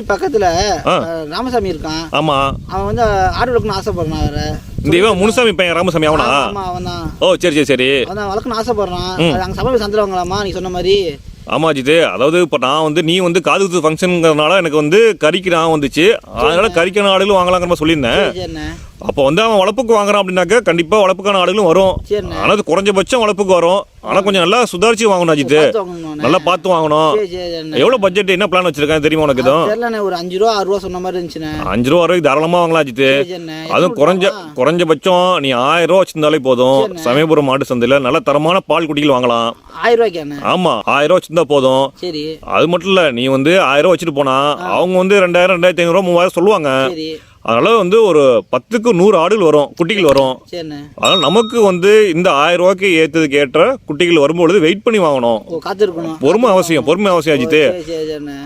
வீட்டு பக்கத்துல ராமசாமி இருக்கான். ஆமா. அவன் வந்து ஆடு வளர்க்கணும்னு ஆசைப்படுறான் வேற இந்த இவன் முனுசாமி பையன் ராமசாமி அவனா? ஆமா அவன் தான். ஓ சரி சரி சரி. அவன் வளர்க்கணும்னு ஆசைப்படுறான். அங்க சபை சந்திர வாங்கலாமா நீ சொன்ன மாதிரி. ஆமா அஜித் அதாவது இப்போ நான் வந்து நீ வந்து காது குத்து ஃபங்க்ஷனுங்கிறதுனால எனக்கு வந்து கறிக்கு நான் வந்துச்சு. அதனால கறிக்கான ஆடுகளும் வாங்கலாங்கிற மாதிரி சொல்லியிருந்தேன் அப்போ வந்து அவன் வளர்ப்புக்கு வாங்குறான் அப்படின்னாக்க கண்டிப்பா வளர்ப்புக்கான ஆடுகளும் வரும். ஆனால் அது குறைஞ்சபட்சம் வளர்ப்புக்கு வரும். ஆனால் கொஞ்சம் நல்லா சுதாரிச்சு வாங்கணும் அஜித் பார்த்து வாங்கணும்ண்ணே. நல்லா பார்த்து வாங்கணும். எவ்வளோ பட்ஜெட் என்ன பிளான் வச்சிருக்கேன் தெரியுமா உனக்கு எதுவும் ஒரு அஞ்சு ரூபா ஆறு ரூபா சொன்ன மாதிரி இருந்துச்சுண்ணே. அஞ்சு ரூபா வரைக்கும் தாராளமாக வாங்கலாம் அஜித் சரி, சரிண்ணே அதுவும் குறைஞ்ச குறைஞ்சபட்சம் நீ ஆயிரம் ரூபா வச்சிருந்தாலே போதும். சமயபுரம் மாட்டு சந்தையில் நல்ல தரமான பால் குட்டிகள் வாங்கலாம். ஆயிரம் ரூபாய்க்காண்ணே ஆமா ஆயிரம் ரூபா வச்சிருந்தா போதும். சரி. அது மட்டும் இல்ல நீ வந்து ஆயிரம் ரூபா வச்சுட்டு போனா அவங்க வந்து ரெண்டாயிரம் ரெண்டாயிரத்தி ஐநூறுவா மூவாயிரம் சொல்லுவாங்க. சரி. அதனால வந்து ஒரு பத்துக்கு நூறு ஆடுகள் வரும் குட்டிகள் வரும். அதனால நமக்கு வந்து இந்த ஆயிரம் ரூபாய்க்கு ஏற்றதுக்கு ஏற்ற குட்டிகள் வரும்பொழுது வெயிட் பண்ணி வாங்கணும். பொறுமை அவசியம் பொறுமை அவசியம் அஜித் சரி சரி சரிண்ணே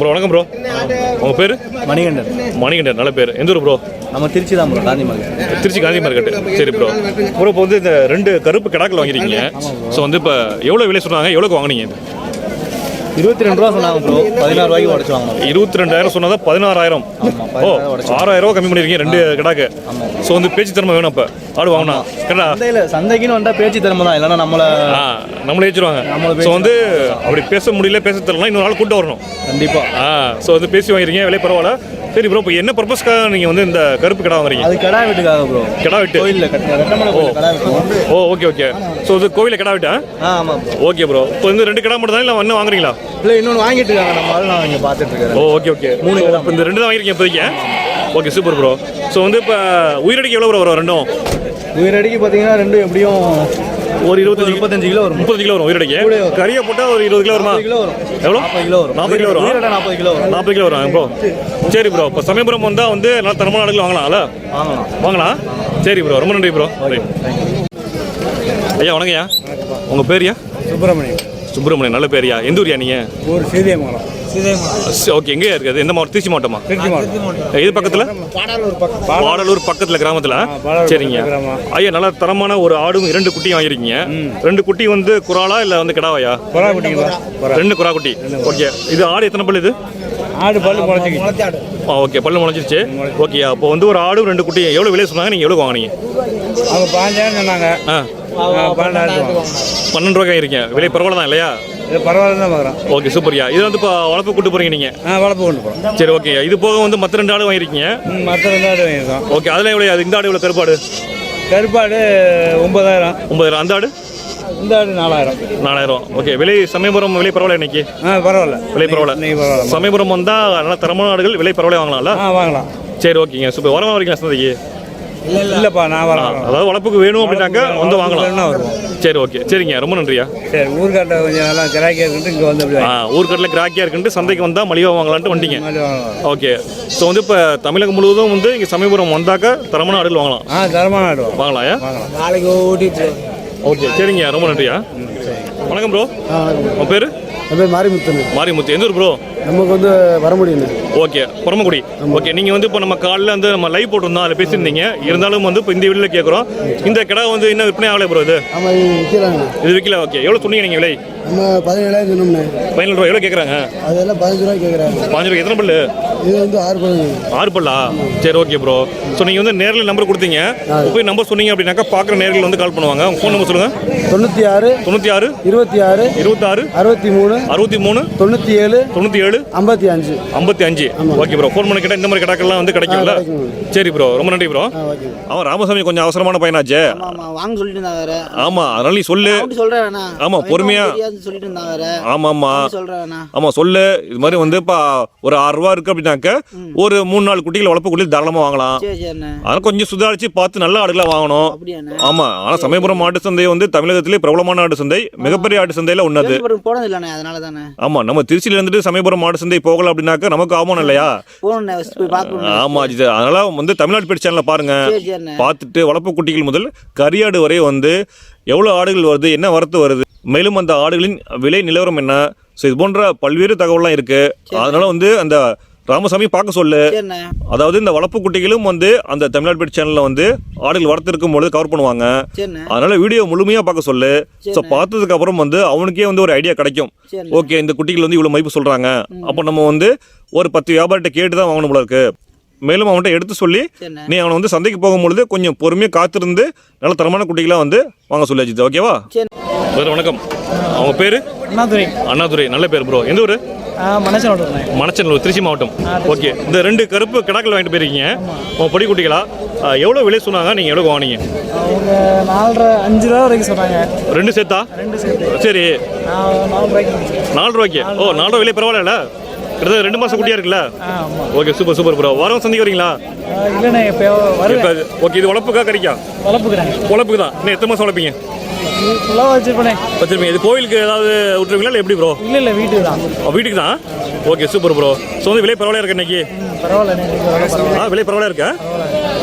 ப்ரோ வணக்கம் ப்ரோ. உங்க பேரு? மணிகண்டன். மணிகண்டன் நல்ல பேர். எந்த ஊர் ப்ரோ? நம்ம திருச்சி தான் bro Gandhi market Trichy Gandhi market சரி ப்ரோ. ப்ரோ இப்போ வந்து இந்த ரெண்டு கருப்பு கிடாக்கள் வாங்கிருக்கீங்க ஸோ வந்து இப்போ எவ்வளோ விலை சொன்னாங்க எவ்வளோக்கு வாங்குனீங்க? இருபத்தி ரெண்டு ரூபா சொன்னாங்க ப்ரோ பதினாறு ரூபாய்க்கு உடச்சு வாங்கணும். இருபத்தி ரெண்டாயிரம் சொன்னதா பதினாறாயிரம்? ஓ ஆறாயிரம் ரூபா கம்மி பண்ணிருக்கீங்க ரெண்டு கிடாக்கு. ஸோ வந்து பேச்சு திறமை வேணும் அப்போ. ஆடு வாங்கினா. கரெக்டா சந்தையில் சந்தைக்குன்னு வந்தால் பேச்சு திறமை தான். இல்லைன்னா நம்மளை நம்மளே ஏச்சிருவாங்க ஸோ வந்து அப்படி பேச முடியல பேச தெரியலாம் இன்னொரு நாள் கூட்டு வரணும். கண்டிப்பாக ஆ ஸோ வந்து பேசி வாங்கிருக்கீங்க விலை பரவாயில்ல. சரி ப்ரோ இப்போ என்ன பர்பஸ்க்காக நீங்கள் வந்து இந்த கருப்பு கிடா வாங்குறீங்க? அது கடா வீட்டுக்காக ப்ரோ கிடா விட்டு? கோயிலில் ஓ ஓகே ஓகே. ஸோ இது கோவிலில் கிடா விட்டா? ஆமாம் ஓகே ப்ரோ இப்போ வந்து ரெண்டு கிடா மட்டும் தான் இல்லை இன்னும் வாங்குறீங்களா? இல்லை இன்னொன்று வாங்கிட்டு இருக்காங்க. நம்ம ஆள் நான் இங்கே பார்த்துட்டு இருக்கேன் ஓ ஓகே ஓகே. மூணு இப்போ இந்த ரெண்டு தான் வாங்கிருக்கீங்க இப்போதைக்கு? ஓகே சூப்பர் ப்ரோ ஸோ வந்து இப்போ உயிரடிக்கு எவ்வளோ ப்ரோ வரும் ரெண்டும்? உயிரடிக்கு பார்த்தீங்கன்னா ரெண்டும் எப்படியும் ஒரு இருபத்தஞ்சு முப்பத்தஞ்சு கிலோ வரும். முப்பது கிலோ வரும் உயிரடிக்கு? கறியை போட்டால் ஒரு இருபது கிலோ வருமா? கிலோ வரும். எவ்வளோ? நாற்பது கிலோ வரும். நாற்பது கிலோ வரும். நாற்பது கிலோ வரும். நாற்பது கிலோ வரும் ப்ரோ சரி ப்ரோ இப்போ சமயபுரம் வந்தால் வந்து நல்ல தரமான ஆடுகள் வாங்கலாம்ல? வாங்கலாம். வாங்கலாம். சரி ப்ரோ ரொம்ப நன்றி ப்ரோ ஐயா வணக்கம்யா. உங்கள் பேர்யா சுப்பிரமணியம் சுப்பிரமணியன் நல்ல பேர்யா எந்த ஊர்யா நீங்கள் ஒரு சீதையமங்கலம் ஓகே எங்கே இருக்குது? எந்த மாவட்டம்? திருச்சி மாவட்டமா? இது பக்கத்தில்? பாடாலூர் பக்கம் பாடலூர் பக்கத்தில் கிராமத்தில்? சரிங்க. ஐயா நல்ல தரமான ஒரு ஆடும் இரண்டு குட்டியும் வாங்கியிருக்கீங்க. ரெண்டு குட்டி வந்து குறாலா இல்லை வந்து கிடாவாயா ரெண்டு குறா குட்டி. ஓகே. இது ஆடு எத்தனை பல்லு இது? ஆடு பல்லு முளைச்சிக்கிச்சு. ஆ ஓகே. பல்லு முளைச்சிருச்சு. ஓகே அப்போ வந்து ஒரு ஆடும் ரெண்டு குட்டி எவ்வளோ விலை சொன்னாங்க? நீங்கள் எவ்வளோ வாங்குனீங்க? அவங்க பாஞ்சாயிரம் சொன்னாங்க. ஆ. பன்னெண்டாயிரம் பன்னெண்டு ரூபாய் இருக்கீங்க விலை பரவாயில்ல தான் இல்லையா? இது பரவாயில்ல தான் பார்க்குறோம். ஓகே சூப்பர்யா இது வந்து இப்போ வளர்ப்பு கூட்டு போறீங்க நீங்கள் ஆ வளர்ப்பு கொண்டு போகிறோம் சரி ஓகே இது போக வந்து மற்ற ரெண்டு ஆடு வாங்கியிருக்கீங்க? மற்ற ரெண்டு ஆடு வாங்கியிருக்கோம். ஓகே அதில் எவ்வளோ அது இந்த ஆடு எவ்வளோ கருப்பாடு? கருப்பாடு ஒன்பதாயிரம். ஒன்பதாயிரம். அந்த ஆடு? இந்த ஆடு நாலாயிரம். நாலாயிரம். ஓகே விலை சமயபுரம் விலை பரவாயில்ல இன்னைக்கு? ஆ பரவாயில்ல. விலை பரவாயில்ல. சமயபுரம் வந்தால் நல்ல தரமான ஆடுகள் விலை பரவாயில்ல வாங்கலாம்ல? ஆ வாங்கலாம். சரி ஓகேங்க சூப்பர் வரமா வரீங்களா சந்தைக்கு இல்லைப்பா நான் வரேன் அதாவது வளர்ப்புக்கு வேணும் அப்படின்னாக்கா வந்து வாங்கலாம். சரி ஓகே. சரிங்க ரொம்ப நன்றியா. சரி ஊர்காட்டை கொஞ்சம் நல்லா கிராக்கியாக இருக்குன்ட்டு இங்கே வந்து அப்படி ஆ ஊர்க்கட்டில் கிராக்கியாக இருக்குன்ட்டு சந்தைக்கு வந்தால் மலிவாக வாங்கலான்ட்டு வந்துட்டீங்க ஓகே. ஸோ வந்து இப்போ தமிழகம் முழுவதும் வந்து இங்கே சமயபுரம் வந்தாக்கா தரமான ஆடுகள் வாங்கலாம். ஆ தரமான ஆடு வாங்கலாம். நாளைக்கு ஓட்டிட்டு ஓகே சரிங்க ரொம்ப நன்றியா. வணக்கம் ப்ரோ உன் பேர்? என் பேர் மாரிமுத்துன்னு மாரிமுத்து. எந்த ஊர் ப்ரோ நமக்கு வந்து வர முடியும் ஓகே பரமக்குடி ஓகே நீங்கள் வந்து இப்போ நம்ம காலைல வந்து நம்ம லைவ் போட்டிருந்தோம் அதில் பேசியிருந்தீங்க. இருந்தாலும் வந்து இப்போ இந்த வீடியோவில் கேட்குறோம் இந்த கிடா வந்து இன்னும் விற்பனை ஆகலை ப்ரோ இது? ஆமாம் இது விற்கிறாங்க இது விற்கல ஓகே. எவ்வளோ சொன்னீங்க நீங்கள் விலை? நம்ம பதினேழாயிரம் சொன்னோம்ண்ணே. பதினேழு ரூபா எவ்வளோ கேட்குறாங்க அதெல்லாம் பதினஞ்சு ரூபாய் கேட்குறாங்க பாஞ்சு ரூபா எத்தனை பல்லு? இது வந்து ஆறு பதினஞ்சு ஆறு பல்லா சரி ஓகே ப்ரோ ஸோ நீங்கள் வந்து நேரில் நம்பர் கொடுத்தீங்க. போய் நம்பர் சொன்னீங்க அப்படின்னாக்கா பார்க்குற நேரில் வந்து கால் பண்ணுவாங்க. உங்கள் ஃபோன் நம்பர் சொல்லுங்கள் தொண்ணூற்றி ஆறு தொண்ணூற்றி ஆறு இருபத்தி ஆறு இருபத்தாறு அறுபத்தி மூணு அறுபத்தி மூணு தொண்ணூற்றி ஏழு தொண்ணூற்றி ஏழு ஐம்பத்தி அஞ்சு ஐம்பத்தி அஞ்சு ஓகே ப்ரோ ஃபோன் பண்ணி கேட்டால் இந்த மாதிரி கிடாக்கெல்லாம் வந்து கிடைக்கும்ல? சரி ப்ரோ ரொம்ப நன்றி ப்ரோ அவன் ராமசாமி கொஞ்சம் அவசரமான பையனாச்சே. வாங்க சொல்லிட்டு இருந்தாங்க வேற. ஆமா அதனால நீ சொல்லு. அப்படி சொல்றேன் வேணா ஆமா, அவன் பொறுமையா. தெரியாதுன்னு சொல்லிட்டு இருந்தாங்க வேற. ஆமா ஆமா. அப்படி சொல்றேன் வேணா ஆமா சொல்லு. இது மாதிரி வந்து இப்போ ஒரு ஆறு ரூபா இருக்கு அப்படின்னாக்க ஒரு மூணு நாலு குட்டிகள் வளர்ப்பு குட்டிகள் தாராளமாக வாங்கலாம். அதனால கொஞ்சம் சுதாரிச்சு பார்த்து நல்ல ஆடுகளா வாங்கணும். ஆமா ஆனா சமயபுரம் ஆட்டு சந்தை வந்து தமிழகத்திலே பிரபலமான ஆட்டு சந்தை. மிகப்பெரிய ஆட்டு சந்தையில தானே. ஆமா நம்ம திருச்சியில இருந்துட்டு சமயபுரம் ஆட்டு சந்தை போகலாம் அப்படின்னாக்க நமக்கு ஆமாம் இல்லையா? ஆமா அதனால வந்து தமிழ்நாடு பெட் சேனல்ல பாருங்க. பார்த்துட்டு வளர்ப்பு குட்டிகள் முதல் கரியாடு வரை வந்து எவ்வளோ ஆடுகள் வருது என்ன வரத்து வருது மேலும் அந்த ஆடுகளின் விலை நிலவரம் என்ன? ஸோ இது போன்ற பல்வேறு தகவல்லாம் இருக்கு. அதனால வந்து அந்த ராமசாமி பார்க்க சொல்லு. அதாவது இந்த வளர்ப்பு குட்டிகளும் வந்து அந்த தமிழ்நாடு பெட் சேனலில் வந்து ஆடுகள் வளர்த்துருக்கும் பொழுது கவர் பண்ணுவாங்க. அதனால வீடியோ முழுமையாக பார்க்க சொல்லு. ஸோ பார்த்ததுக்கு அப்புறம் வந்து அவனுக்கே வந்து ஒரு ஐடியா கிடைக்கும். ஓகே இந்த குட்டிகள் வந்து இவ்வளோ மதிப்பு சொல்கிறாங்க அப்போ நம்ம வந்து ஒரு பத்து வியாபாரிட்ட கேட்டு தான் வாங்கணும் போல இருக்கு. மேலும் அவன்கிட்ட எடுத்து சொல்லி. நீ அவனை வந்து சந்தைக்கு போகும்பொழுது கொஞ்சம் பொறுமையாக காத்திருந்து நல்ல தரமான குட்டிகளாக வந்து வாங்க சொல்லி அஜித். ஓகேவா வேறு வணக்கம். அவங்க பேர்? அண்ணாதுரை. அண்ணாதுரை. நல்ல பேர் ப்ரோ எந்த ஊர்? மணச்சநல்லூர் திருச்சி மாவட்டம். ஓகே. இந்த ரெண்டு கருப்பு கிடாக்கள் வாங்கிட்டு போயிருக்கீங்க. உங்கள் பொடி குட்டிகளா எவ்வளோ விலை சொன்னாங்க? நீங்கள் எவ்வளோ வாங்கினீங்க? நாலரை அஞ்சு ரூபா வரைக்கும் சொன்னாங்க. ரெண்டு சேர்த்தா? ரெண்டு சரி. நாலு ரூபாய்க்கு? ஓ நாலு ரூபா விலை பரவாயில்ல. கிட்டத்தட்ட ரெண்டு மாதம் குட்டியாக இருக்குல்ல? ஓகே சூப்பர் சூப்பர் ப்ரோ வாரம் சந்தைக்கு வரீங்களா? இல்லைண்ணே வருவேன். ஓகே இது உழப்புக்கா கிடைக்கா உழப்புக்கு தான் இன்னும் எத்தனை வளர்ப்பீங்க ஃபுல்லாக வச்சுருப்பேனே இது கோயிலுக்கு ஏதாவது விட்டுருவீங்களா இல்லை எப்படி ப்ரோ இல்லை இல்லை வீட்டுக்கு தான் வீட்டுக்கு தான் ஓகே சூப்பர் ப்ரோ ஸோ வந்து விலை பரவாயில்ல இருக்கு இன்னைக்கு? ஆ விலை பரவாயில்ல இருக்கா?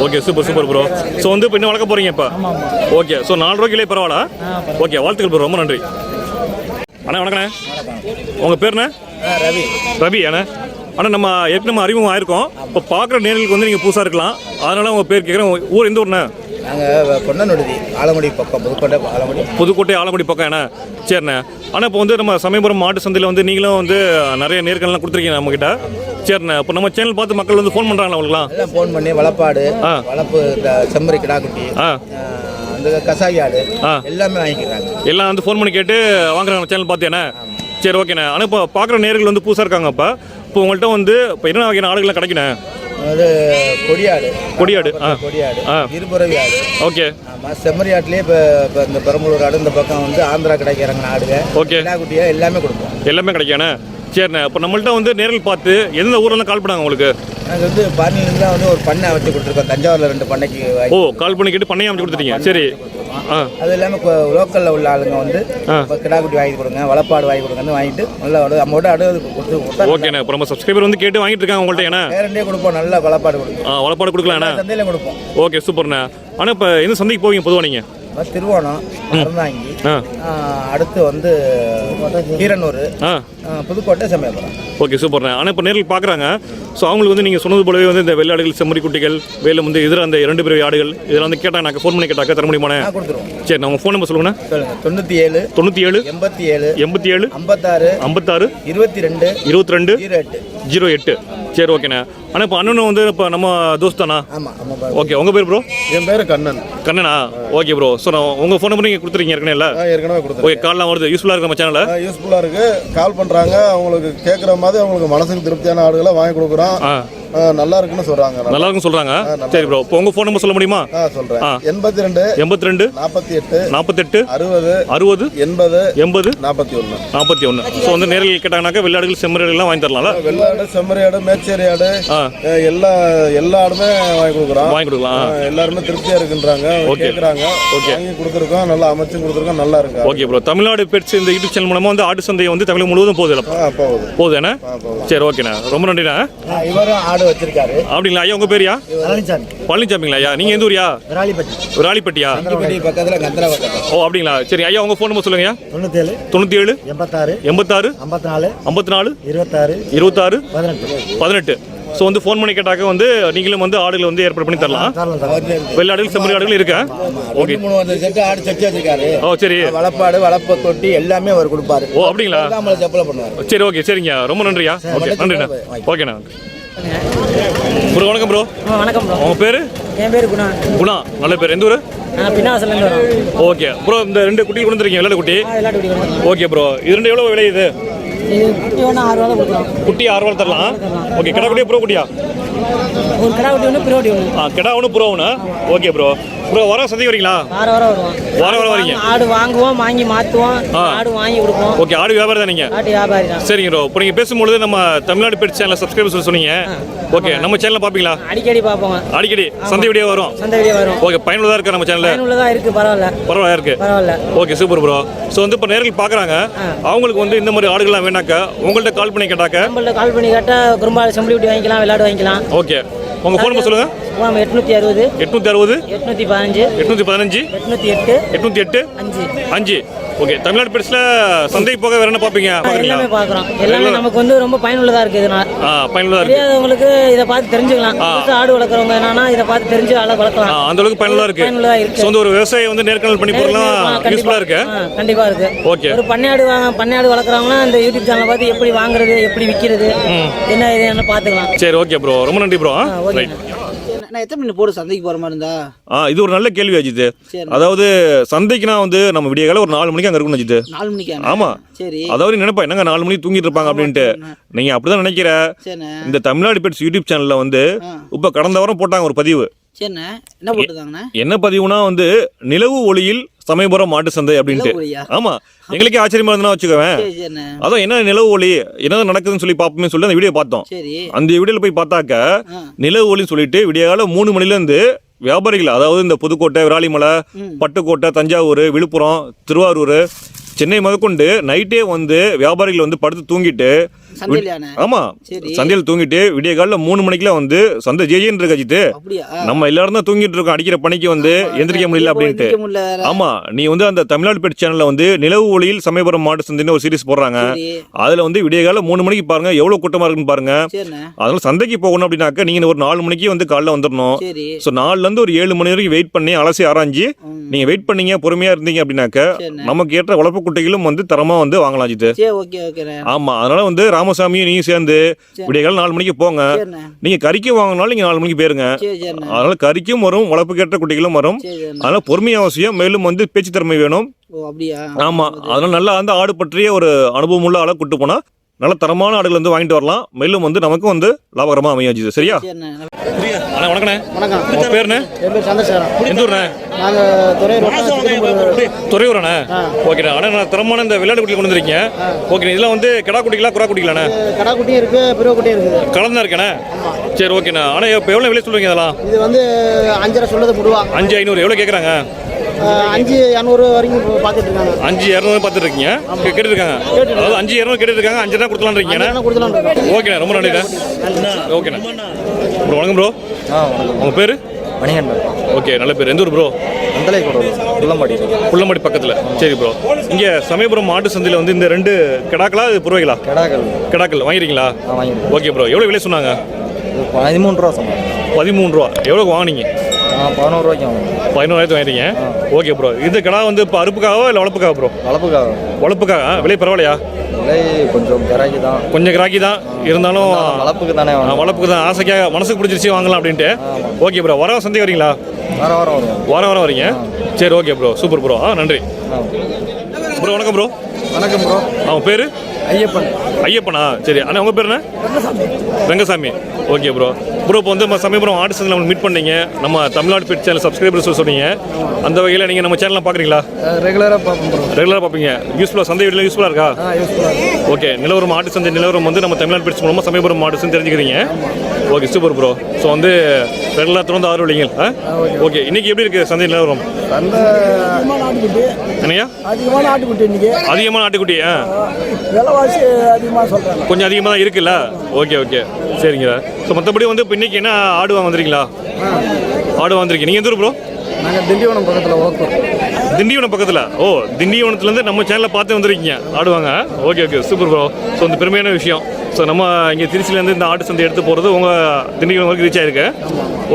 Okay super super bro so வந்து இப்போ இன்னும் வளர்க்க போறீங்க இப்போ? ஓகே ஸோ நாலு ரூபாய்க்கு விலை பரவாயில்ல. ஓகே வாழ்த்துக்கள் ப்ரோ ரொம்ப நன்றி. அண்ணா வணக்கண்ணே. உங்கள் பேருண்ணே? ரவி. ரவி அண்ணா. அண்ணா நம்ம ஏற்கனவே அறிமுகம் ஆயிருக்கோம். இப்போ பார்க்குற நேர்களுக்கு வந்து நீங்கள் புதுசாக இருக்கலாம். அதனால உங்கள் பேர் கேட்குறேன் ஊர் எந்த ஊர்ண்ணே? நாங்கள் பொன்னநொடுதி ஆலங்குடி பக்கம் புதுக்கோட்டை ஆலங்குடி. புதுக்கோட்டை ஆலங்குடி பக்கம் என்ன சரிண்ணே. ஆனால் இப்போ வந்து நம்ம சமயபுரம் மாட்டு சந்தையில் வந்து நீங்களும் வந்து நிறைய நேர்காணலாம் கொடுத்துருக்கீங்க நம்மக்கிட்ட சரிண்ணே. இப்போ நம்ம சேனல் பார்த்து மக்கள் வந்து ஃபோன் பண்ணுறாங்களா அவங்களுக்குலாம் ஃபோன் பண்ணி வளப்பாடு. வளப்பு இந்த செம்மறி கிடாக்குட்டி ஆ அந்த கசாயி ஆடு. எல்லாமே வாங்கிக்கிறாங்க. எல்லாம் வந்து ஃபோன் பண்ணி கேட்டு வாங்குறாங்க சேனல் பார்த்தேண்ணே சரி ஓகேண்ணே ஆனால் இப்போ பார்க்குற நேர்கள் வந்து புதுசாக இருக்காங்க இப்போ இப்போ உங்கள்கிட்ட வந்து இப்போ என்ன வகையான ஆடுகள்லாம் கிடைக்கணே அது கொடியாடு கொடியாடு கொடியாடு. இருபுறவி ஆடு. ஓகே. ஆமாம் செம்மறி ஆட்டுலேயே இப்போ இப்போ இந்த பெரம்பலூர் ஆடு இந்த பக்கம் வந்து ஆந்திரா கிடைக்கிறாங்க ஆடுங்க. ஓகே. கிடாக்குட்டியா எல்லாமே கொடுப்போம். எல்லாமே கிடைக்காண்ணே சரிண்ணே இப்போ நம்மள்ட்ட வந்து நேரில் பார்த்து எந்த ஊர்லாம் கால் பண்ணாங்க உங்களுக்கு? நாங்கள் வந்து பாண்டியிலேருந்து தான் வந்து ஒரு பண்ணை வச்சு கொடுத்துருக்கோம். தஞ்சாவூரில் ரெண்டு பண்ணைக்கு ஓ கால் பண்ணி கேட்டு பண்ணையை அமைச்சு கொடுத்துட்டீங்க. சரி. அது இல்லாமல் லோக்கலில் உள்ள ஆளுங்க வந்து. இப்போ கிடாக்குட்டி வாங்கி கொடுங்க வளப்பாடு வாங்கி கொடுங்கன்னு வாங்கிட்டு நல்லா ஆடு அது கொடுத்து கொடுத்தா ஓகேண்ணே. இப்போ நம்ம சப்ஸ்கிரைபர் வந்து கேட்டு வாங்கிட்டு இருக்காங்க உங்கள்கிட்ட ஏன்னா பேரண்டே கொடுப்போம். நல்ல வளப்பாடு கொடுப்போம். ஆ வளப்பாடு கொடுக்கலாண்ணே. சந்தையில கொடுப்போம். ஓகே சூப்பர்ண்ணே. ஆனால் இப்போ எந்த சந்தைக்கு போவீங்க பொதுவாக நீங்கள் திருவோணம் அறந்தாங்கி அடுத்து வந்து ஆ, புதுக்கோட்டை சமயபுரம் ஓகே சூப்பர்ண்ணே ஆனால் இப்போ நேரில் பார்க்குறாங்க ஸோ அவங்களுக்கு வந்து நீங்கள் சொன்னது போலவே வந்து இந்த வெள்ளாடுகள் செம்மறி குட்டிகள் வேலும் வந்து இதில் அந்த இரண்டு பிறவி ஆடுகள் இதெல்லாம் வந்து கேட்டால் நான் ஃபோன் பண்ணி கேட்டாக்க தர முடியுமாண்ணே? சரி நான் உங்கள் ஃபோன் நம்பர் சொல்லுங்கண்ணே. சொல்லுங்க. தொண்ணூற்றி ஏழு தொண்ணூற்றி ஏழு எண்பத்தி ஏழு எண்பத்தி ஏழு ஐம்பத்தாறு ஐம்பத்தாறு இருபத்தி ரெண்டு இருபத்தி ரெண்டு ஜீரோ எட்டு. சரி ஓகேண்ணே ஆனால் இப்போ அண்ணனும் வந்து இப்போ நம்ம தோஸ்தானா ஓகே உங்கள் பேர் ப்ரோ என் பேர் கண்ணன். கண்ணனா? ஓகே ப்ரோ ஸோ நான் உங்கள் ஃபோன் நம்பர் நீங்கள் கொடுத்துருக்கீங்க ஏற்கனவே இல்லை? ஏற்கனவே ஓகே கொடுத்துருக்கேன் கால்லாம் வருது. யூஸ்ஃபுல்லாக இருக்கு நம்ம சேனலில் யூஸ்ஃபுல்லாக இருக்கு. கால் பண்ணுறாங்க அவங்களுக்கு கேட்குற மாதிரி அவங்களுக்கு மனசுக்கு திருப்தியான ஆடுகளை வாங்கி கொடுக்குறோம். நல்லா இருக்குன்னு சொல்கிறாங்க நல்லா இருக்குன்னு சொல்கிறாங்க சரி ப்ரோ இப்போ உங்கள் ஃபோன் நம்பர் சொல்ல முடியுமா? ஆ. எண்பத்தி ரெண்டு எண்பத்தி ரெண்டு நாற்பத்தி எட்டு நாற்பத்தெட்டு அறுபது அறுபது எண்பது எண்பது நாற்பத்தி ஒன்று நாற்பத்தி ஒன்று ஸோ வந்து நேரில் கேட்டாங்கனாக்கா வெள்ளாடுகள் செம்மறிகள்லாம் வாங்கி தரலாம்ல? வெள்ளாடு செம்மறி ஆடு மேச்சேரி ஆடு எல்லா எல்லா ஆடுமே வாங்கி கொடுக்குறோம். வாங்கி கொடுக்கலாம். எல்லாருமே திருப்தியாக இருக்குன்றாங்க. கேட்குறாங்க Okay. வாங்கி கொடுத்துருக்கோம் நல்லா அமைச்சும் கொடுத்துருக்கோம் நல்லா இருக்கு? ஓகே ப்ரோ தமிழ்நாடு பெட்ஸ் இந்த யூடியூப் சேனல் மூலமாக வந்து ஆடு சந்தை வந்து தமிழ் முழுவதும் போகுது போகுது. போகுது என்ன? ஆ போகுது. சரி ஓகேண்ணா ரொம்ப நன்றிண்ணா. இவரும் ஆடு வச்சிருக்காரு. அப்படிங்களா ஐயா உங்கள் பேரியா பழனிசாமி. பழனிசாமிங்களா ஐயா? நீங்கள் எந்த ஊரியா விராலிப்பட்டி. விராலிப்பட்டியா? பக்கத்தில் கந்தரா பக்கத்தில் ஓ அப்படிங்களா? சரி ஐயா உங்கள் ஃபோன் நம்பர் சொல்லுங்கய்யா தொண்ணூத்தேழு. தொண்ணூற்றி ஏழு எண்பத்தாறு. எண்பத்தாறு. ஐம்பத்தி நாலு ஐம்பத்தி நாலு இருபத்தாறு. இருபத்தாறு. பதினெட்டு. பதினெட்டு. ஸோ வந்து ஃபோன் பண்ணி கேட்டாக்க வந்து நீங்களும் வந்து ஆடுகளை வந்து ஏற்பாடு பண்ணி தரலாம். வெள்ளாடுகள் செம்மறி ஆடுகள் இருக்கா? ஓகே. ரெண்டு மூணு வந்து செட்டு ஆடு செட்டு வச்சிருக்காரு. ஓ சரி. வளப்பாடு வளப்பு தொட்டி எல்லாமே அவர் கொடுப்பாரு. ஓ அப்படிங்களா? நம்மளை செப்பல பண்ணுவார். சரி ஓகே சரிங்க ரொம்ப நன்றியா ஓகே நன்றிண்ணா. ஓகேண்ணா. ப்ரோ வணக்கம் ப்ரோ வணக்கம் ப்ரோ உங்கள் பேர்? என் பேர் குணா. குணா. நல்ல பேர். எந்த ஊர்? பின்னாசலேருந்து ஓகே ப்ரோ இந்த ரெண்டு குட்டி குட்டி. விளையாட்டு பிடிக்கிறோம் ஓகே ப்ரோ இது ரெண்டு எவ்வளோ விலை இது? குட்டி ஆறு ரூபா குட்டி தரலாம். ஓகே கிடா குட்டியா ப்ரோ குட்டியா? ஒரு கடா குட்டி ஒன்று ஆ கிடா ஒன்று ப்ரோ ஒன்று ஓகே ப்ரோ ப்ரோ வர சந்தைக்கு வரீங்களா? வார வாரம் வருவோம். வார வாரம் வரீங்க. ஆடு வாங்குவோம் வாங்கி மாற்றுவோம். ஆடு வாங்கி கொடுப்போம். ஓகே ஆடு வியாபாரம் தான் நீங்கள் ஆட்டு வியாபாரி தான். சரிங்க ப்ரோ. இப்போ நீங்கள் பேசும்பொழுது நம்ம தமிழ்நாடு பெட் சேனல் சப்ஸ்கிரைபர்ஸ் சொன்னீங்க. ஓகே நம்ம சேனலை பார்ப்பீங்களா? அடிக்கடி பார்ப்போங்க. அடிக்கடி. சந்தை வீடியோ வரும். சந்தை வெளியே வரும். ஓகே பயனுள்ளதாக இருக்கா நம்ம சேனலில் பயனுள்ளதாக இருக்குது பரவாயில்ல. பரவாயில்ல இருக்கு. பரவாயில்ல. Okay super bro. ஸோ வந்து இப்போ நேரில் பார்க்குறாங்க. அவங்களுக்கு வந்து இந்த மாதிரி ஆடுகள்லாம் வேணாக்கா? உங்கள்கிட்ட கால் பண்ணி கேட்டாக்க? நம்மள்ட்ட கால் பண்ணி கேட்டால் குறும்பாடு செம்பளி வாங்கிக்கலாம் விளையாடு வாங்கிக்கலாம். ஓகே. உங்கள் ஃபோன் நம்பர் சொல்லுங்கள் எட்நூத்தி அறுபது எட்நூற்றி அறுபது எட்நூத்தி பதினஞ்சு எட்நூற்றி பதினஞ்சு எட்நூத்தி எட்டு எட்நூற்றி எட்டு அஞ்சு. அஞ்சு. ஓகே தமிழ்நாடு பெட்ஸில் சந்தைக்கு போக வேற என்ன பார்ப்பீங்க? எல்லாமே பார்க்குறோம். எல்லாமே நமக்கு வந்து ரொம்ப பயனுள்ளதாக இருக்குது இதனால். ஆ பயனுள்ளதாக இருக்கு. தெரியாதவங்களுக்கு இதை பார்த்து தெரிஞ்சுக்கலாம். ஆடு வளர்க்குறவங்க என்னன்னா இதை பார்த்து தெரிஞ்சு ஆளை வளர்க்கலாம். அந்த அளவுக்கு பயனுள்ளதாக இருக்கு. பயனுள்ளதா இருக்கு. ஸோ ஒரு விவசாயி வந்து நேர்காணல் பண்ணி போகலாம் கண்டிப்பா. யூஸ்ஃபுல்லாக இருக்கு. ஆ, கண்டிப்பா இருக்கு. ஓகே ஒரு பண்ணையாடு வாங்க பண்ணையாடு வளர்க்குறவங்கன்னா இந்த யூடியூப் சேனலை பார்த்து எப்படி வாங்குறது எப்படி விற்கிறது என்ன இது என்ன பார்த்துக்கலாம். சரி ஓகே ப்ரோ ரொம்ப நன்றி ப்ரோ நான் எத்தனை மணி போடு? சந்தைக்கு போகிற மாதிரி இருந்தா? ஆ இது ஒரு நல்ல கேள்வி அஜித். அதாவது சந்தைக்குனா வந்து நம்ம விடிய காலை ஒரு நாலு மணிக்கு அங்கே இருக்கணும் அஜித். நாலு மணிக்கா? ஆமா. சரி. அதாவது நினைப்பா என்னங்க நாலு மணிக்கு தூங்கிட்டு இருப்பாங்க அப்படின்ட்டு? நீங்க அப்படிதான் நினைக்கிற. இந்த தமிழ்நாடு பெட்ஸ் யூடியூப் சேனல்ல வந்து. இப்ப கடந்த வாரம் போட்டாங்க ஒரு பதிவு. என்ன பதிவுனா வந்து நிலவு ஒளியில் சமயபுரம் மாட்டு சந்தை அப்படின்ட்டு? ஆமா. எங்களுக்கே ஆச்சரியமா இருந்தா வச்சுக்கோவேன். அதான் என்ன நிலவு ஒளி என்னதான் நடக்குதுன்னு சொல்லி பார்ப்போமே சொல்லி அந்த வீடியோ பார்த்தோம். அந்த வீடியோல போய் பார்த்தாக்க. நிலவு ஒளின்னு சொல்லிட்டு விடியகால மூணு மணிலேருந்து வியாபாரிகள் அதாவது இந்த புதுக்கோட்டை விராலிமலை பட்டுக்கோட்டை தஞ்சாவூர் விழுப்புரம் திருவாரூர் சென்னை முதற்கொண்டு நைட்டே வந்து வியாபாரிகள் வந்து படுத்து தூங்கிட்டு ஆமா. சந்தையில் தூங்கிட்டு விடிய காலில் மூணு மணிக்கெல்லாம் வந்து சந்தை ஜேஜேன்னு இருக்கு அஜித்து அப்படியா? நம்ம எல்லாரும் தான் தூங்கிட்டு இருக்கோம். அடிக்கிற பணிக்கு வந்து எந்திரிக்க முடியல அப்படின்ட்டு. ஆமா. நீ வந்து அந்த தமிழ்நாடு பெட் சேனல்ல வந்து நிலவு ஒளியில் சமயபுரம் மாட்டு சந்தைன்னு ஒரு சீரிஸ் போடுறாங்க. அதுல வந்து விடிய கால மூணு மணிக்கு பாருங்க எவ்வளவு கூட்டமா இருக்குன்னு பாருங்க. அதனால சந்தைக்கு போகணும் அப்படின்னாக்க நீங்க ஒரு நாலு மணிக்கு வந்து காலைல வந்துடணும் ஸோ நாலுல இருந்து ஒரு ஏழு மணி வரைக்கும் வெயிட் பண்ணி அலசி ஆராய்ஞ்சு. நீங்க வெயிட் பண்ணீங்க பொறுமையா இருந்தீங்க அப்படின்னாக்க. நமக்கு ஏற்ற வளர்ப்பு குட்டைகளும் வந்து தரமா வந்து வாங்கலாம் ஜித்து ஆமா. அதனால வந்து ராமசாமியும் நீங்க சேர்ந்து விடிய காலம் நாலு மணிக்கு போங்க. நீங்க கறிக்கு வாங்கினாலும் நீங்க நாலு மணிக்கு போயிருங்க. அதனால கறிக்கும் வரும் வளர்ப்பு கேட்ட குட்டிகளும் வரும். அதனால பொறுமை அவசியம் மேலும் வந்து பேச்சு திறமை வேணும் ஆமா. அதனால நல்லா வந்து ஆடு பற்றிய ஒரு அனுபவம் உள்ள ஆளை கூட்டு போனா நல்ல தரமான ஆடுகள் வந்து வாங்கிட்டு வரலாம். மேலும் வந்து நமக்கும் வந்து லாபகரமா அமையாச்சு சரியா? சரிண்ணே. அண்ணா வணக்கண்ணே. வணக்கம். உங்க பேருண்ணே? எந்த ஊர்ண்ணே? துறையூரண்ணே? ஓகேண்ணா. அண்ணா நான் தரமான இந்த விளையாட்டு கொண்டு வந்திருக்கீங்க. ஓகே இதெல்லாம் வந்து கிடா குட்டிகளா குறா குட்டிகளாண்ணே? கடா குட்டியும் இருக்கு பிறகு குட்டியும் இருக்குது. கலந்தா இருக்கேண்ணே? சரி ஓகேண்ணா. ஆனால் இப்போ எவ்வளோ விலை சொல்லுவீங்க இதெல்லாம்? இது வந்து அஞ்சரை சொல்லுது முடுவா. அஞ்சு ஐநூறு. எவ்வளோ கேட்குறாங்க அஞ்சு இரநூறு வரைக்கும் பார்த்துட்டு இருக்காங்க அஞ்சு இரநூறு பார்த்துட்டு இருக்கீங்க கே- கேட்டுருக்காங்க அதாவது அஞ்சு இரநூறு கேட்டுருக்காங்க அஞ்சு தான் கொடுத்துலான்னு இருக்கீங்கண்ணே என்ன கொடுத்துலாம் ஓகேண்ணா ரொம்ப நன்றிண்ணே ஓகேண்ணா. ப்ரோ வணக்கம் ப்ரோ. ஆ உங்கள் பேர்? மணிகண்டன். ஓகே நல்ல பேர். எந்த ஊர் ப்ரோ? அந்தலை கூட புள்ளம்பாடி. புள்ளம்பாடி பக்கத்தில். சரி ப்ரோ. இங்கே சமயபுரம் மாட்டு சந்தையில் வந்து இந்த ரெண்டு கிடாக்களா இது புருவைகளா கெடாக்கள். கிடாக்கள். வாங்கிருக்கீங்களா வாங்கிடுறேன் ஓகே ப்ரோ. எவ்வளோ விலை சொன்னாங்க? பதிமூணு ரூபா சொன்னேன் பதிமூணு ரூபா. எவ்வளோக்கு வாங்கினீங்க? ஆ பதினோரு ரூபாய்க்கு வாங்கினேன் பதினோராயிரத்து வாங்கிட்டீங்க? Okay bro. இந்த கிடா வந்து இப்போ அறுப்புக்காகவா இல்லை வளர்ப்புக்காக ப்ரோ? வளர்ப்புக்காக. வளர்ப்புக்காக. விலை பரவாயில்லையா? விலை கொஞ்சம் கிராக்கி தான். கொஞ்சம் கிராக்கி தான். இருந்தாலும் வளர்ப்புக்கு தானே வளர்ப்புக்கு தான். ஆசைக்காக மனசுக்கு பிடிச்சிருச்சு வாங்கலாம் அப்படின்ட்டு. Okay bro. வர சந்தை வரீங்களா? வார வாரம் வருவோம். வாரம் வாரம் வரீங்க? சரி ஓகே ப்ரோ. Super bro. ஆ நன்றி. ப்ரோ வணக்கம் ப்ரோ. வணக்கம் ப்ரோ. அவன் பேர்? ஐயப்பன். ஐயப்பனா? சரி. அண்ணா உங்கள் பேர் என்ன? ரங்கசாமி. ஓகே ப்ரோ ப்ரோ இப்போ வந்து நம்ம சமயபுரம் ஆர்ட்ஸ் நம்ம மீட் பண்ணீங்க. நம்ம தமிழ்நாடு பெட் சேனல் சப்ஸ்கிரைபர்ஸ் சொன்னீங்க. அந்த வகையில் நீங்கள் நம்ம சேனலில் பார்க்குறீங்களா? ரெகுலராக பார்ப்போம் ப்ரோ ரெகுலராக பார்ப்பீங்க. யூஸ்ஃபுல்லாக சந்தை வீட்டில் யூஸ்ஃபுல்லாக இருக்கா? ஓகே நிலவரம் சந்தை நிலவரம் வந்து நம்ம தமிழ்நாடு பெட்ஸ் மூலமாக சமயபுரம் சந்தை தெரிஞ்சுக்கிறீங்க. ஓகே சூப்பர் ப்ரோ ஸோ வந்து ரெகுலராக தொடர்ந்து ஆதரவு இல்லைங்க ஓகே இன்னைக்கு எப்படி இருக்குது சந்தை நிலவரம்? என்னையா? அதிகமான ஆட்டுக்குட்டி இன்னைக்கு. அதிகமான ஆட்டுக்குட்டி ஆ. விலைவாசி அதிகமாக சொல்கிறாங்க கொஞ்சம் அதிகமாக தான் இருக்குல்ல? ஓகே ஓகே சரிங்க. ஸோ மற்றபடி வந்து இப்போ இன்னைக்கு என்ன ஆடு வாங்க வந்திருக்கீங்களா? ஆடு வந்திருக்கீங்க நீங்கள் எந்த ஊர் ப்ரோ நாங்கள் திண்டிவனம் பக்கத்தில் ஓக்கூர். திண்டிவனம் பக்கத்தில். ஓ திண்டிவனத்துலேருந்து நம்ம சேனலை பார்த்து வந்திருக்கீங்க. ஆடுவாங்க. Okay okay super bro so இந்த பெருமையான விஷயம். ஸோ நம்ம இங்கே திருச்சியிலேருந்து இந்த ஆட்டு சந்தை எடுத்து போகிறது உங்கள் திண்டிவனம் வரைக்கும் ரீச் ஆயிருக்கு.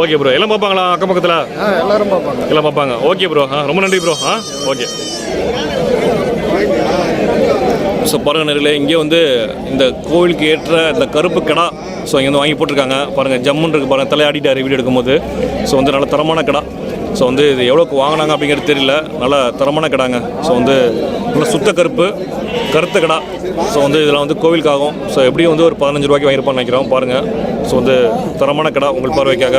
ஓகே ப்ரோ எல்லாம் பார்ப்பாங்களா அக்கம் பக்கத்தில்? எல்லாரும் பார்ப்பாங்க. எல்லாம் பார்ப்பாங்க. ஓகே ப்ரோ ஆ ரொம்ப நன்றி ப்ரோ ஆ ஓகே ஸோ பாருங்க நேரில் இங்கே வந்து இந்த கோவிலுக்கு ஏற்ற இந்த கருப்பு கடா ஸோ இங்கே வந்து வாங்கி போட்டிருக்காங்க. பாருங்கள் ஜம்முன்னு இருக்கு பாருங்கள் தலையாடிட்டார் வீடியோ எடுக்கும்போது. ஸோ வந்து நல்ல தரமான கடா. ஸோ வந்து இது எவ்வளோக்கு வாங்கினாங்க அப்படிங்கிறது தெரியல. நல்ல தரமான கடாங்க. ஸோ வந்து நல்ல சுத்த கருப்பு கருத்த கடா. ஸோ வந்து இதெல்லாம் வந்து கோவிலுக்காகும் ஸோ எப்படியும் வந்து ஒரு பதினஞ்சு ரூபாய்க்கு வாங்கியிருப்பான்னு நினைக்கிறோம். பாருங்கள் ஸோ வந்து தரமான கடா உங்கள் பார்வைக்காக.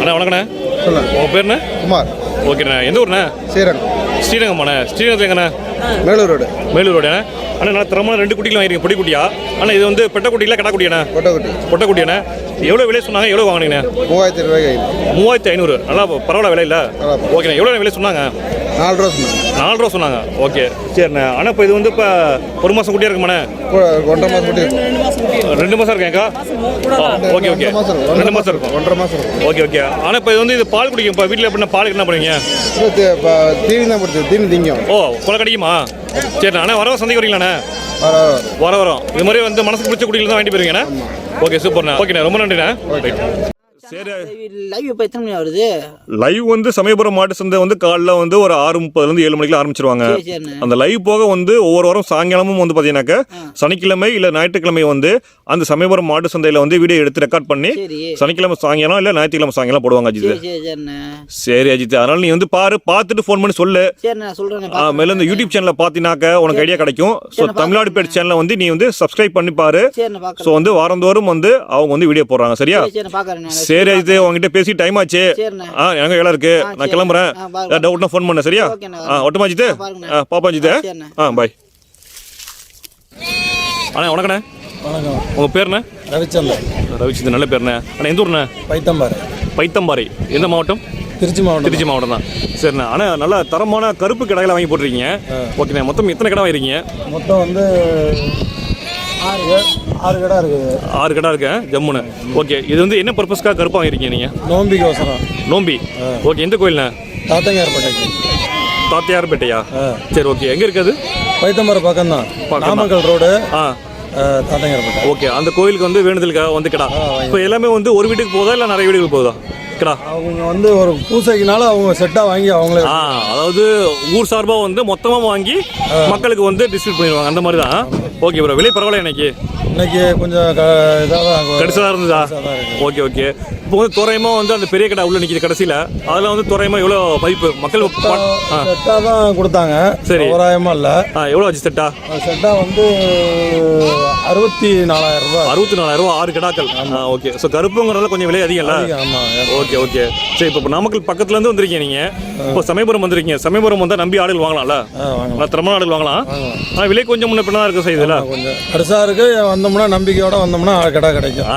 அண்ணா வணக்கண்ணே. உங்கள் பேருண்ணே குமார். ஓகேண்ணே. எந்த ஊர்ண்ணே? ஸ்ரீரங்கம். ஸ்ரீரங்கம்மாண்ணே. ஸ்ரீரங்கத்தில் எங்கண்ணே மேலூர் ரோடு. மேலூர் ரோடு ஆனால் நல்லா தரமான ரெண்டு குட்டிகள் வாங்கிருக்கீங்க பொடி குட்டியா? ஆனால் இது வந்து பெட்ட குட்டியில் கடா குட்டியாண்ணே கொட்டக்குட்டி பொட்டை குட்டியாண்ணே எவ்வளோ விலை சொன்னாங்க? எவ்வளோ வாங்கினீங்க? மூவாயிரத்தி ரூபாய்க்கு மூவாயிரத்தி ஐநூறு. நல்லா பரவாயில்ல விலை இல்லை? ஓகேண்ணே. எவ்வளோ விலை சொன்னாங்க? நாலு ரூபா சொன்னாங்க. நாலு ரூபா சொன்னாங்க. ஓகே. சரிண்ணே. ஆனால் இப்போ இது வந்து இப்போ ஒரு மாதம் குட்டியாக இருக்குமாண்ணே? ஒன்றரை மாதம் குட்டி ரெண்டு மாதம் இருக்கேன்க்கா ஓகே ஓகே. ரெண்டு மாதம் இருக்கும். ஒன்றரை மாதம் இருக்கும் ஓகே ஓகே. ஆனால் இப்போ இது வந்து இது பால் குடிக்கும்? இப்போ வீட்டில் எப்படின்னா பால் என்ன பண்ணுவீங்க? தீனி தான் பிடிச்சது. தீனி திங்கும். ஓ கொலை கிடைக்குமா சரிண்ணா அண்ணா வர சந்தைக்கு வரீங்களாண்ணே வர வர. வர வரோம். இது மாதிரி வந்து மனசுக்கு பிடிச்ச குடியில் தான் வாங்கிட்டு போயிருங்கண்ணே ஓகே சூப்பர்ண்ணா ஓகேண்ணா ரொம்ப நன்றிண்ணே. சரி. லைவ் இப்போ எத்தனை மணி வருது லைவ் வந்து சமயபுரம் மாட்டு சந்தை வந்து காலைல வந்து ஒரு ஆறு முப்பதுலேருந்து ஏழு மணிக்கு ஆரம்பிச்சிருவாங்க. அந்த லைவ் போக வந்து ஒவ்வொரு வாரம் சாயங்காலமும் வந்து பார்த்தீங்கன்னாக்க சனிக்கிழமை இல்லை ஞாயிற்றுக்கிழமை வந்து அந்த சமயபுரம் மாட்டு சந்தையில் வந்து வீடியோ எடுத்து ரெக்கார்ட் பண்ணி சனிக்கிழமை சாயங்காலம் இல்லை ஞாயிற்றுக்கிழமை சாயங்காலம் போடுவாங்க அஜித். சரி அஜித் அதனால நீ வந்து பாரு பார்த்துட்டு ஃபோன் பண்ணி சொல்லு. மேல இந்த யூடியூப் சேனலை பார்த்தினாக்க உனக்கு ஐடியா கிடைக்கும். ஸோ தமிழ்நாடு பேட் சேனலை வந்து நீ வந்து சப்ஸ்கிரைப் பண்ணி பாரு. ஸோ வந்து வாரந்தோறும் வந்து அவங்க வந்து வீடியோ போடுறாங்க சரியா? சரி சரி அஜித் உங்ககிட்ட பேசி டைம் ஆச்சு. ஆ எனக்கு வேலை இருக்கு? நான். கிளம்புறேன். ஏதாவது டவுட்னா ஃபோன் பண்ண சரியா. ஆ ஒட்டுமா ஆ, பாப்பா சரிண்ணே. ஆ பாய் அண்ணா வணக்கண்ணே. வணக்கம். உங்கள் பேருண்ணே? ரவிச்சந்தர் ரவிச்சந்திரன் நல்ல பேருண்ணே. அண்ணா எந்த ஊர்ண்ணே? பைத்தம்பாறை. பைத்தம்பாறை. எந்த மாவட்டம்? திருச்சி மாவட்டம் திருச்சி மாவட்டம் தான். சரிண்ணா ஆனால் நல்ல தரமான கருப்பு கடையில் வாங்கி போட்டிருக்கீங்க. ஓகேண்ணே மொத்தம் எத்தனை கடை வாங்கிருக்கீங்க மொத்தம் வந்து ஆறு கடை இருக்குது ஆறு கடை இருக்கு ஜம்முன்னு. ஓகே இது வந்து என்ன பர்பஸ்க்காக கருப்பு வாங்கிருக்கீங்க நீங்கள் நோம்பிக்கு அவசரம் நோம்பி? ஓகே எந்த கோயில்ண்ணே? தாத்தங்கார்பேட்டைக்கு தாத்தியார்பேட்டையா சரி ஓகே. எங்கே இருக்குது பைத்தம்பாறை பக்கம்தான். பக்கம்தான். நாமக்கல் ரோடு. ஆ. ஓகே அந்த கோயிலுக்கு வந்து வேண்டுதலுக்காக வந்து கிடா இப்போ எல்லாமே வந்து ஒரு வீட்டுக்கு போதா இல்லை நிறைய வீடுகளுக்கு போகுதா? கிடா. அவங்க வந்து ஒரு பூசைக்குனால அவங்க செட்டாக வாங்கி அவங்களே ஆ அதாவது ஊர் சார்பாக வந்து மொத்தமாக வாங்கி மக்களுக்கு வந்து டிஸ்ட்ரிபியூட் பண்ணிடுவாங்க. அந்த மாதிரி தான் ஓகே ப்ரோ விலை பரவாயில்ல இன்னைக்கு. இன்னைக்கு கொஞ்சம் இதாக கடிசலாக இருந்ததா? Okay okay. இப்போ வந்து துறையமாக வந்து அந்த பெரிய கடை உள்ள நிற்கிது கடைசியில். அதில் வந்து துறையமாக எவ்வளோ மதிப்பு மக்கள் செட்டாக தான் கொடுத்தாங்க. சரி. தோராயமாக இல்லை. ஆ எவ்வளோ ஆச்சு செட்டா? செட்டாக வந்து அறுபத்தி நாலாயிரம் ரூபாய். அறுபத்தி நாலாயிரம் ரூபா ஆறு கிடாக்கள். ஓகே. ஸோ கருப்புங்கிறதுல கொஞ்சம் விலை அதிகம்ல ஆமாம் ஓகே ஓகே. சரி இப்போ நாமக்கல் பக்கத்துல இருந்து வந்திருக்கீங்க நீங்க. இப்போ சமயபுரம் வந்திருக்கீங்க. சமயபுரம் வந்தா நம்பி ஆடுகள் வாங்கலாம்ல? வாங்கலாம். நல்லா தரமான ஆடுகள் வாங்கலாம். ஆனால் விலை கொஞ்சம் முன்ன பின்னா இருக்கு செய்யுதுல கொஞ்சம். பெருசாக இருக்கு. வந்தோம்னா நம்பிக்கையோட வந்தோம்னா கடை கிடைக்கும்.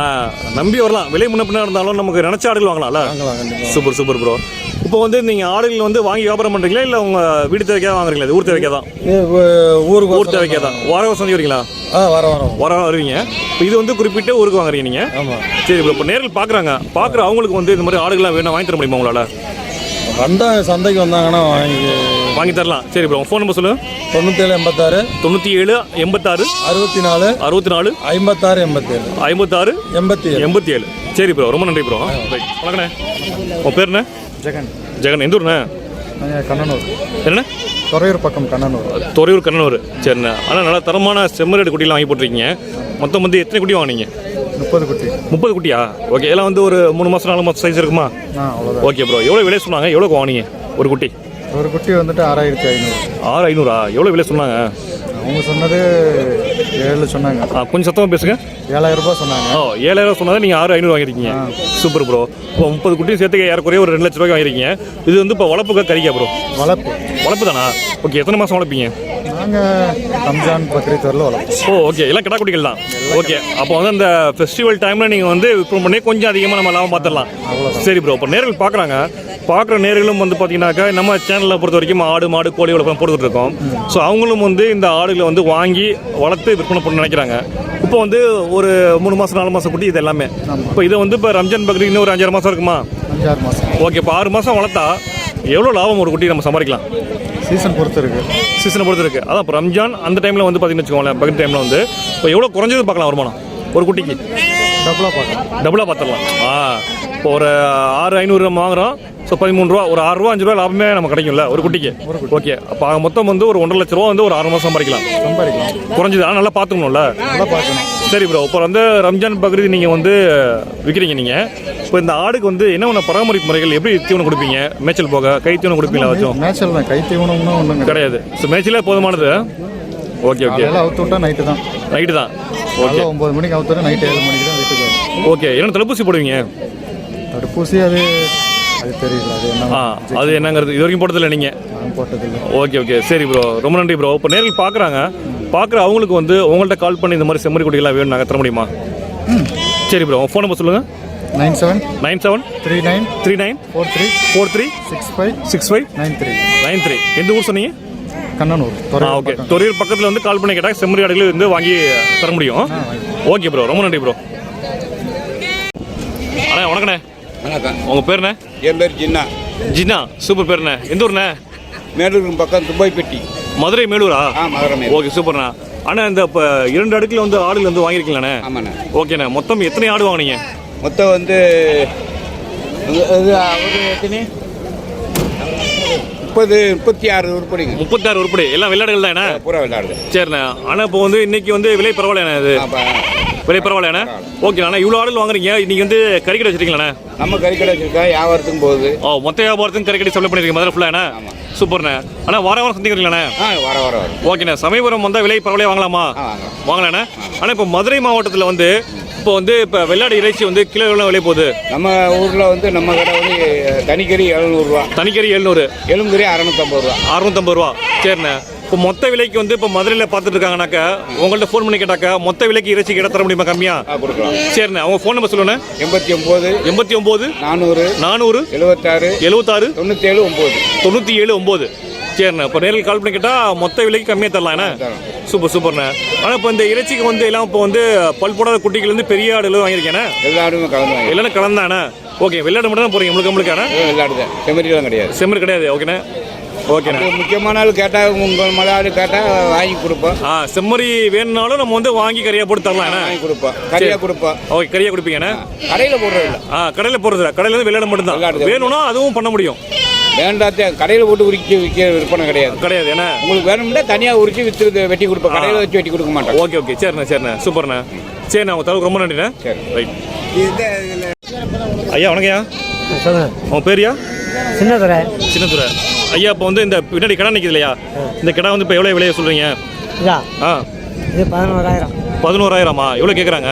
நம்பி வரலாம். விலை முன்ன பின்னா இருந்தாலும் நமக்கு நினைச்ச ஆடுகள் வாங்கலாம்ல? வாங்கலாம் கண்டிப்பாக சூப்பர் சூப்பர் ப்ரோ இப்போ வந்து நீங்க ஆடுகள் வந்து வாங்கி வியாபாரம் பண்றீங்களா? இல்ல உங்க வீடு தேவைக்காக வாங்குறீங்களா? இது ஊர் தேவைக்காக தான் ஊருக்கு ஊர் தேவைக்காக தான் வார சந்தி வரீங்களா? ஆ வர வரோம் வார வருவீங்க. இப்போ இது வந்து குறிப்பிட்ட ஊருக்கு வாங்குறீங்க நீங்க? ஆமாம் சரி ப்ரோ இப்போ நேரில் பார்க்குறாங்க பார்க்குற அவங்களுக்கு வந்து இந்த மாதிரி ஆடுகள்லாம் வேணும் வாங்கி தர முடியுமா உங்களால்? வந்தாங்க சந்தைக்கு வந்தாங்கன்னா வாங்கி வாங்கி தரலாம். சரி ப்ரோ ஃபோன் நம்பர் சொல்லு. தொண்ணூத்தேழு எண்பத்தாறு. தொண்ணூற்றி ஏழு எண்பத்தாறு. அறுபத்தி நாலு அறுபத்தி நாலு ஐம்பத்தாறு எண்பத்தேழு. ஐம்பத்தாறு. எண்பத்தி ஏழு எண்பத்தி ஏழு சரி ப்ரோ ரொம்ப நன்றி ப்ரோ ரைட் வணக்கண்ணே. உன் பேர் என்ன? ஜெகன். ஜெகன் எந்த ஊர்ண்ணே? கண்ணனூர். என்ன துறையூர் பக்கம் கண்ணனூர். துறையூர் கண்ணனூர். சரிண்ணே. ஆனால் நல்லா தரமான செம்மரேடு குட்டிலாம் வாங்கி போட்டிருக்கீங்க. மொத்தம் வந்து எத்தனை குட்டி வாங்கினீங்க? முப்பது குட்டி. முப்பது குட்டியா? ஓகே எல்லாம் வந்து ஒரு மூணு மாதம் நாலு மாதம் சைஸ் இருக்குமா? ஓகே ப்ரோ எவ்வளோ விலை சொன்னாங்க? எவ்வளோ வாங்கினீங்க? ஒரு குட்டி. ஒரு குட்டி வந்துட்டு ஆறாயிரத்தி ஐநூறு. ஆறு ஐநூறா? எவ்வளோ விலை சொன்னாங்க? அவங்க சொன்னது ஏழு சொன்னாங்க. கொஞ்சம் சத்தமாக பேசுங்க. ஏழாயிரம் ரூபாய் சொன்னாங்க. ஓ ஏழாயிரம் சொன்னதை நீங்கள் ஆறு ஐநூறு வாங்கிருக்கீங்க சூப்பர் ப்ரோ இப்போ முப்பது குட்டியும் சேர்த்து ஏறக்குறைய ஒரு ரெண்டு லட்ச ரூபாய்க்கு வாங்கிருக்கீங்க இது வந்து இப்போ வளர்ப்புக்கா கறிக்கா ப்ரோ வளர்ப்பு. வளர்ப்பு தானா? ஓகே எத்தனை மாதம் வளர்ப்பீங்க? நாங்கள் ரம்ஜான் பக்ரீத் வரல வளர்ப்போம். ஓ ஓகே எல்லாம் கிடா குட்டிகள் தான். ஓகே அப்போ வந்து அந்த ஃபெஸ்டிவல் டைமில் நீங்கள் வந்து விற்பனை பண்ணி கொஞ்சம் அதிகமாக நம்ம லாபம் பார்த்துடலாம். சரி ப்ரோ இப்போ நேர்கள் பார்க்குறாங்க. பார்க்குற நேர்களும் வந்து பார்த்தீங்கன்னாக்கா நம்ம சேனலில் பொறுத்த வரைக்கும் ஆடு மாடு கோழி வளர்ப்பு போட்டுக்கிட்டு இருக்கோம். ஸோ அவங்களும் வந்து இந்த ஆடுகளை வந்து வாங்கி வளர்த்து விற்பனை பண்ண நினைக்கிறாங்க. இப்போ வந்து ஒரு மூணு மாதம் நாலு மாதம் குட்டி இது எல்லாமே. இப்போ இதை வந்து இப்போ ரம்ஜான் பக்ரீத் இன்னும் ஒரு அஞ்சாறு மாதம் இருக்குமா? அஞ்சாறு மாதம் ஓகே இப்போ ஆறு மாதம் வளர்த்தா எவ்வளோ லாபம் ஒரு குட்டி நம்ம சம்பாதிக்கலாம்? சீசன் பொறுத்து இருக்கு. சீசனை பொறுத்து இருக்கு. அதான் இப்போ ரம்ஜான் அந்த டைமில் வந்து பார்த்தீங்கன்னு வச்சுக்கோங்களேன் பக்ரீத் டைமில் வந்து இப்போ எவ்வளோ குறைஞ்சது பார்க்கலாம் வருமானம் ஒரு குட்டிக்கு? டபுளாக பார்க்கலாம். டபுளாக பார்த்துடலாம். ஆ இப்போ ஒரு ஆறு ஐநூறு நம்ம வாங்குறோம். ஸோ பதிமூணு ரூபா ஒரு ஆறு ரூபா அஞ்சு ரூபா லாபமே நம்ம கிடைக்கும்ல ஒரு குட்டிக்கு. ஓகே அப்போ மொத்தம் வந்து ஒரு ஒன்றரை லட்ச ரூபா வந்து ஒரு ஆறு மாதம் சம்பாதிக்கலாம். சம்பாதிக்கலாம். குறைஞ்சது. ஆனால் நல்லா பார்த்துக்கணும்ல நல்லா பார்க்கணும் சரி ப்ரோ இப்போ வந்து ரம்ஜான் பக்ரீத் நீங்கள் வந்து விற்கிறீங்க நீங்கள் இப்போ இந்த ஆடுக்கு வந்து என்ன ஒன்று பராமரிப்பு முறைகள் எப்படி தீவனம் கொடுப்பீங்க? மேய்ச்சல் போக கை தீவனம் கொடுப்பீங்களா மேட்சல் தான். கை தீவனம்னு ஒன்றும் கிடையாது. ஸோ மேய்ச்சலே போதுமானது? ஓகே ஓகே அவுத்து விட்டா நைட்டு தான். நைட்டு தான். ஓகே ஒம்பது மணிக்கு அவுத்துட்டு நைட்டு ஏழு மணிக்கு தான் வீட்டுக்கு ஓகே என்ன தடுப்பூசி போடுவீங்க? தடுப்பூசி அது அது தெரியல அது என்ன ஆ அது என்னங்கிறது இது வரைக்கும் போட்டதில்லை நீங்கள் நான் போட்டதில்லை. Okay okay. சரி ப்ரோ ரொம்ப நன்றி ப்ரோ இப்போ நேரில் பார்க்குறாங்க பார்க்குற அவங்களுக்கு வந்து உங்கள்கிட்ட கால் பண்ணி இந்த மாதிரி செம்மறி குட்டிகளாக வேணும் நாங்கள் தர முடியுமா? சரி ப்ரோ ஃபோன் நம்பர் சொல்லுங்கள் nine seven nine seven three nine three nine four three four three six five six five nine three. Nine three. எந்த ஊர் சொன்னீங்க? கண்ணனூர் ஆ துறை ஓகே. தொழில் பக்கத்தில் வந்து கால் பண்ணி கேட்டால் செம்மறி ஆடுகள் வந்து வாங்கி தர முடியும். ஓகே ப்ரோ ரொம்ப நன்றி ப்ரோ அண்ணா வணக்கண்ணே. வணக்கம். உங்கள் பேருண்ணே? என் பேர் ஜின்னா. ஜின்னா சூப்பர் பேருண்ணே. எந்த ஊர்ண்ணே? மேலூர் பக்கம் துபாய்பட்டி மதுரை மேலூரா? ஆ மதுரை மேல் ஓகே சூப்பர்ண்ணா. அண்ணா இந்த இப்போ இரண்டு அடுக்கில் வந்து ஆடுகள் வந்து வாங்கியிருக்கீங்களாண்ணே. ஆமாண்ணே. ஓகேண்ணே. மொத்தம் எத்தனை ஆடு வாங்கினீங்க? மொத்தம் வந்து எத்தனை? முப்பது முப்பத்தி ஆறு உருப்படிங்க. முப்பத்தாறு உருப்படி. எல்லாம் விளையாடுகள் தானே? பூரா விளையாடுது சரிண்ணே. ஆனால் இப்போ வந்து இன்னைக்கு வந்து விலை பரவாயில்லண்ணே இது. விலை பரவாயில்லண்ணே ஓகே அண்ணா இவ்வளோ ஆடுகள் வாங்குறீங்க. இன்னைக்கு வந்து கறிக்கடை வச்சிருக்கீங்களாண்ணே? நம்ம கறிக்கடை வச்சிருக்கோம். வியாபாரத்துக்கும் போகுது. ஓ மொத்த வியாபாரத்துக்கும் கறிக்கடை சப்ளை பண்ணிருக்கீங்க. மதுரை ஃபுல்லாண்ணே சூப்பர்ண்ணே. அண்ணா வார வாரம் சந்திக்கிறீங்களாண்ணே வர வர வரும் ஓகேண்ணே சமயபுரம் வந்தால் விலை பரவாயில்லையா? வாங்கலாமா? வாங்கலாண்ணே. ஆனால் இப்போ மதுரை மாவட்டத்தில் வந்து இப்போ வந்து இப்போ வெள்ளாடு இறைச்சி வந்து கிலோ எவ்வளோ விலை போகுது? நம்ம ஊரில் வந்து நம்ம கடை வந்து தனிக்கறி எழுநூறுவா தனிக்கறி எழுநூறு. எலும்புக்கறி அறநூற்றம்பது ரூபா. அறுநூத்தம்பது ரூபா. சரிண்ணே. இப்போ மொத்த விலைக்கு வந்து இப்போ மதுரையில் பார்த்துட்டு இருக்காங்கனாக்கா உங்கள்ட்ட ஃபோன் பண்ணி கேட்டாக்கா மொத்த விலைக்கு இறைச்சி கிட்ட தர முடியுமா கம்மியா? கொடுக்கலாம். சரிண்ணே அவங்க ஃபோன் நம்பர் சொல்லுண்ணே. எண்பத்தி ஒம்பது எண்பத்தி ஒம்பது நானூறு நானூறு எழுபத்தாறு எழுபத்தாறு தொண்ணூற்றேழு ஒம்பது. தொண்ணூற்றி ஏழு ஒம்பது. சரிண்ணே இப்போ நேரில் கால் பண்ணி கேட்டால் மொத்த விலைக்கு கம்மியாக தரலாம் என்ன. சூப்பர் சூப்பர்ண்ணே. ஆனால் இப்போ இந்த இறைச்சிக்கு வந்து எல்லாம் இப்போ வந்து பல் போடாத குட்டிகள் பெரிய ஆடுகள் வாங்கியிருக்கேனே எல்லாருமே கலந்து வாங்கி இல்லைன்னா கலந்தானே ஓகே வெள்ளாடு மட்டும் தான் போகிறீங்க உங்களுக்கு நம்மளுக்கான விளையாடுது செம்மறியெல்லாம் கிடையாது. செம்மறி கிடையாது ஓகேண்ணே. ஓகேண்ணே. முக்கியமான ஆள் கேட்டால் உங்கள் மலை ஆள் கேட்டால் வாங்கி கொடுப்போம் ஆ செம்மறி வேணும்னாலும் நம்ம வந்து வாங்கி கறியாக போட்டு தரலாம் வாங்கி கொடுப்போம் கறியாக கொடுப்போம் ஓகே கறியாக கொடுப்பீங்கண்ணே கடையில் போடுறது இல்லை. ஆ கடையில் போடுறது கடையில் வந்து விளையாட மட்டும்தான். வேணும்னா அதுவும் பண்ண முடியும். வேண்டாத்தே கடையில் போட்டு உரிக்க விற்க விற்பனை கிடையாது. கிடையாது என்ன? உங்களுக்கு வேணும்னா தனியாக உரிச்சு விற்று வெட்டி கொடுப்போம் கடையில் வச்சு வெட்டி கொடுக்க மாட்டோம் ஓகே ஓகே. சரிண்ணே சரிண்ணே. சூப்பர்ண்ணே. சரிண்ணே உங்கள் தகவல் ரொம்ப நன்றிண்ணே. சரி. ரைட் ஐயா வணக்கம்யா. சொல்லுங்க. உன் பேரியா சின்னதுரை. சின்னதுரை. ஐயா இப்போ வந்து இந்த பின்னாடி கடை நிற்கிது இல்லையா? இந்த கடை வந்து இப்போ எவ்வளோ விலையை சொல்கிறீங்க இதா? ஆ. இது பதினோராயிரம். பதினோராயிரமா? எவ்வளோ கேட்குறாங்க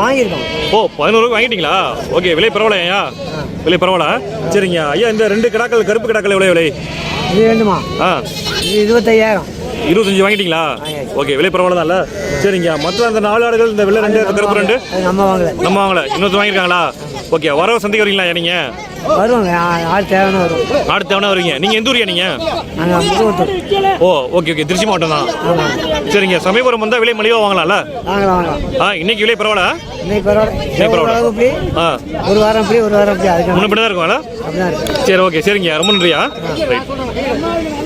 வாங்கியிருக்கோம். ஓ பதினோரு வாங்கிட்டீங்களா? ஓகே விலை பரவாயில்லையா விலை பரவாயில்ல சரிங்க ஐயா இந்த ரெண்டு கிடாக்கள் கருப்பு கிடாக்கள் எவ்வளோ விலை? இது வேண்டுமா? ஆ. இது இருபத்தையாயிரம். இருபத்தஞ்சு வாங்கிட்டீங்களா? ஓகே விலை பரவாயில்ல சரிங்க மற்ற அந்த நாலு ஆடுகள் இந்த வெள்ளை ரெண்டு கருப்பு ரெண்டு? நம்ம வாங்கல. நம்ம வாங்கல. இன்னொருத்தர் வாங்கியிருக்காங்களா? ஓகே வரவ சந்தைக்கு வரீங்களா நீங்க? வருவாங்க. ஆ- ஆள் தேவைன்னு வரும். அடுத்த தவணை வரீங்க நீங்க எந்த ஊரியா நீங்க? நாங்கள் முதுகுத்தூர் ஓ ஓகே ஓகே திருச்சி மாவட்டம் தான். சரிங்க. சமயபுரம் வந்தால் விலை மலிவாக வாங்கலாம்ல? வாங்கலாம் வாங்கலாம். ஆ இன்னைக்கு விலை பரவாயில்ல? இன்னைக்கு பரவாயில்ல. பரவாயில்ல. இப்படி ஆ. ஒரு வாரம் இப்படி ஒரு வாரம் இப்படி. அதுக்கு முன்ன பின்ன தான் இருக்கும்ல அப்படிதான் இருக்கு. சரி ஓகே சரிங்க. ரொம்ப நன்றியா? ரைட்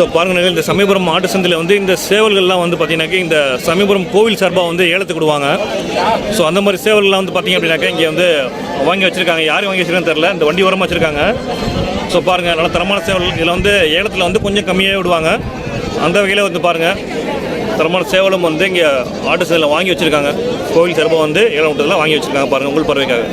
ஸோ பாருங்க இந்த சமயபுரம் மாட்டு சந்தையில் வந்து இந்த சேவல்கள்லாம் வந்து பார்த்தீங்கன்னாக்கா இந்த சமயபுரம் கோவில் சார்பாக வந்து ஏலத்துக்கு விடுவாங்க. ஸோ அந்த மாதிரி சேவல்கள்லாம் வந்து பார்த்தீங்க அப்படின்னாக்கா இங்கே வந்து வாங்கி வச்சுருக்காங்க. யார் வாங்கி வச்சிருக்கான்னு தெரில இந்த வண்டி உரமாக வச்சுருக்காங்க. ஸோ பாருங்கள் நல்ல தரமான சேவல் இதில் வந்து ஏலத்தில் வந்து கொஞ்சம் கம்மியாக விடுவாங்க. அந்த வகையில் வந்து பாருங்கள் தரமான சேவலும் வந்து இங்கே ஆட்டு சந்தையில் வாங்கி வச்சுருக்காங்க. கோவில் சார்பாக வந்து ஏலம் விட்டதெல்லாம் வாங்கி வச்சுருக்காங்க பாருங்கள் உங்கள் பறவைக்காக